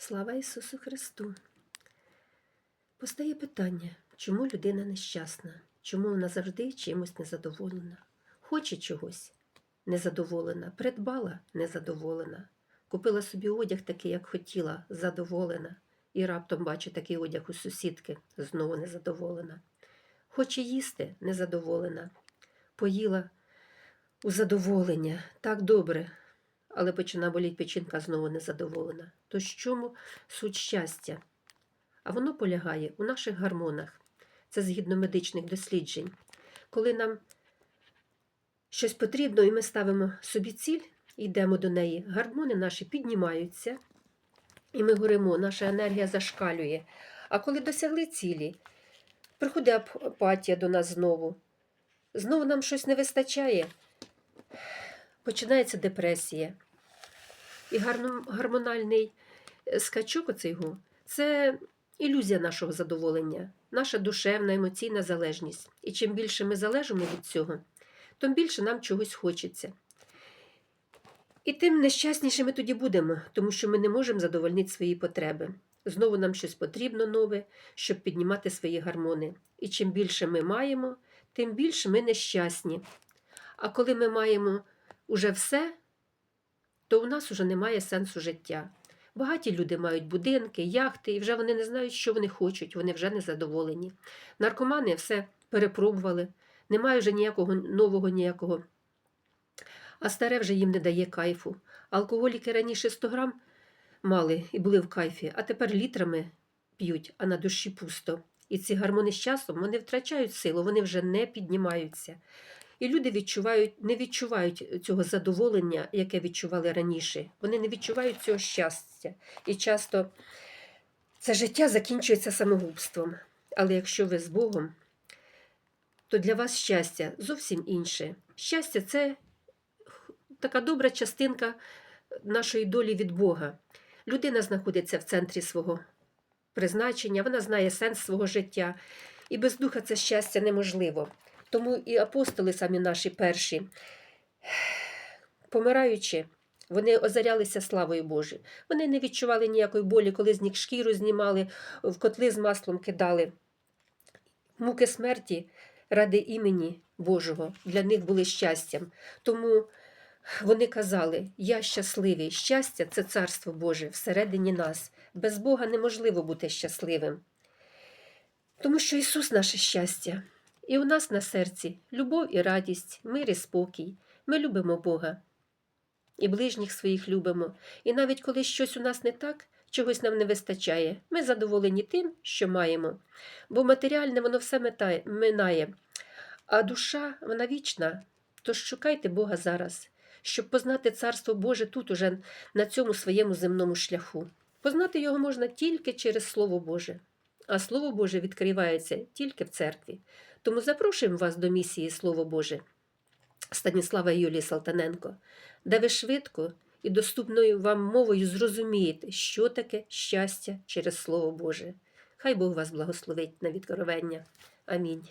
Слава Ісусу Христу! Постає питання, чому людина нещасна? Чому вона завжди чимось незадоволена? Хоче чогось незадоволена, придбала незадоволена, купила собі одяг такий, як хотіла, задоволена, і раптом бачить такий одяг у сусідки, знову незадоволена. Хоче їсти незадоволена, поїла у задоволення, так добре, але почина боліть печінка знову незадоволена. То з чому суть щастя? А воно полягає у наших гормонах. Це згідно медичних досліджень. Коли нам щось потрібно, і ми ставимо собі ціль, йдемо до неї, гормони наші піднімаються, і ми горимо, наша енергія зашкалює. А коли досягли цілі, приходить апатія до нас знову. Знову нам щось не вистачає, починається депресія. І гормональний е, скачок оцього це ілюзія нашого задоволення, наша душевна, емоційна залежність. І чим більше ми залежимо від цього, тим більше нам чогось хочеться. І тим нещасніше ми тоді будемо, тому що ми не можемо задовольнити свої потреби. Знову нам щось потрібно нове, щоб піднімати свої гормони. І чим більше ми маємо, тим більше ми нещасні. А коли ми маємо уже все, то у нас уже немає сенсу життя. Багаті люди мають будинки, яхти, і вже вони не знають, що вони хочуть, вони вже не задоволені. Наркомани все перепробували, немає вже ніякого нового ніякого. А старе вже їм не дає кайфу. Алкоголіки раніше 100 грам мали і були в кайфі, а тепер літрами п'ють, а на душі пусто. І ці гормони з часом вони втрачають силу, вони вже не піднімаються. І люди відчувають, не відчувають цього задоволення, яке відчували раніше. Вони не відчувають цього щастя. І часто це життя закінчується самогубством. Але якщо ви з Богом, то для вас щастя зовсім інше. Щастя це така добра частинка нашої долі від Бога. Людина знаходиться в центрі свого призначення, вона знає сенс свого життя, і без духа це щастя неможливо. Тому і апостоли самі наші перші, помираючи, вони озарялися славою Божою. Вони не відчували ніякої болі, коли з них шкіру знімали, в котли з маслом кидали. Муки смерті ради імені Божого для них були щастям. Тому вони казали: Я щасливий, щастя це царство Боже всередині нас. Без Бога неможливо бути щасливим. Тому що Ісус наше щастя. І у нас на серці любов і радість, мир і спокій. Ми любимо Бога. І ближніх своїх любимо. І навіть коли щось у нас не так, чогось нам не вистачає, ми задоволені тим, що маємо. Бо матеріальне воно все метає, минає, а душа вона вічна. Тож шукайте Бога зараз, щоб познати Царство Боже тут, уже на цьому своєму земному шляху. Познати його можна тільки через Слово Боже, а Слово Боже відкривається тільки в церкві. Тому запрошуємо вас до місії Слово Боже Станіслава Юлії Салтаненко, де ви швидко і доступною вам мовою зрозумієте, що таке щастя через Слово Боже. Хай Бог вас благословить на відкровення. Амінь.